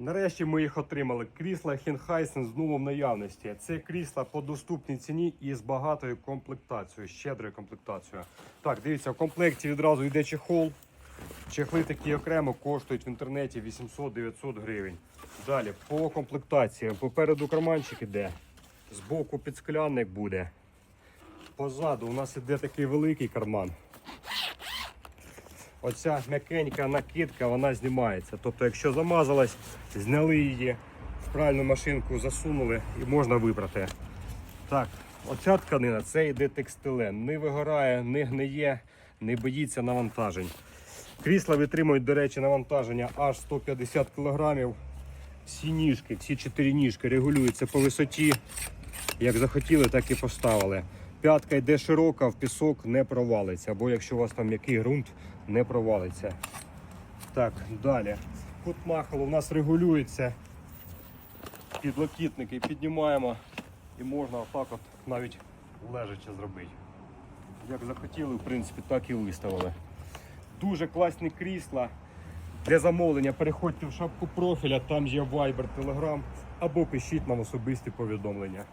Нарешті ми їх отримали. Крісла Хенхайсен знову в наявності. Це крісла по доступній ціні і з багатою комплектацією, щедрою комплектацією. Так, дивіться, в комплекті відразу йде чехол. Чехли такі окремо коштують в інтернеті 800-900 гривень. Далі по комплектації. Попереду карманчик іде, збоку підсклянник буде. Позаду у нас іде такий великий карман. Оця м'якенька накидка вона знімається. Тобто, якщо замазалась, зняли її, в пральну машинку засунули і можна вибрати. Так, оця тканина це йде текстилен. Не вигорає, не гниє, не боїться навантажень. Крісла витримують, до речі, навантаження аж 150 кг. Всі ніжки, всі чотири ніжки регулюються по висоті. Як захотіли, так і поставили. П'ятка йде широка, в пісок не провалиться, або якщо у вас там м'який ґрунт, не провалиться. Так, далі. Кут махалу у нас регулюється. Підлокітники піднімаємо і можна отак от навіть лежачи зробити. Як захотіли, в принципі, так і виставили. Дуже класні крісла. Для замовлення переходьте в шапку профіля, там є Viber, Telegram або пишіть нам особисті повідомлення.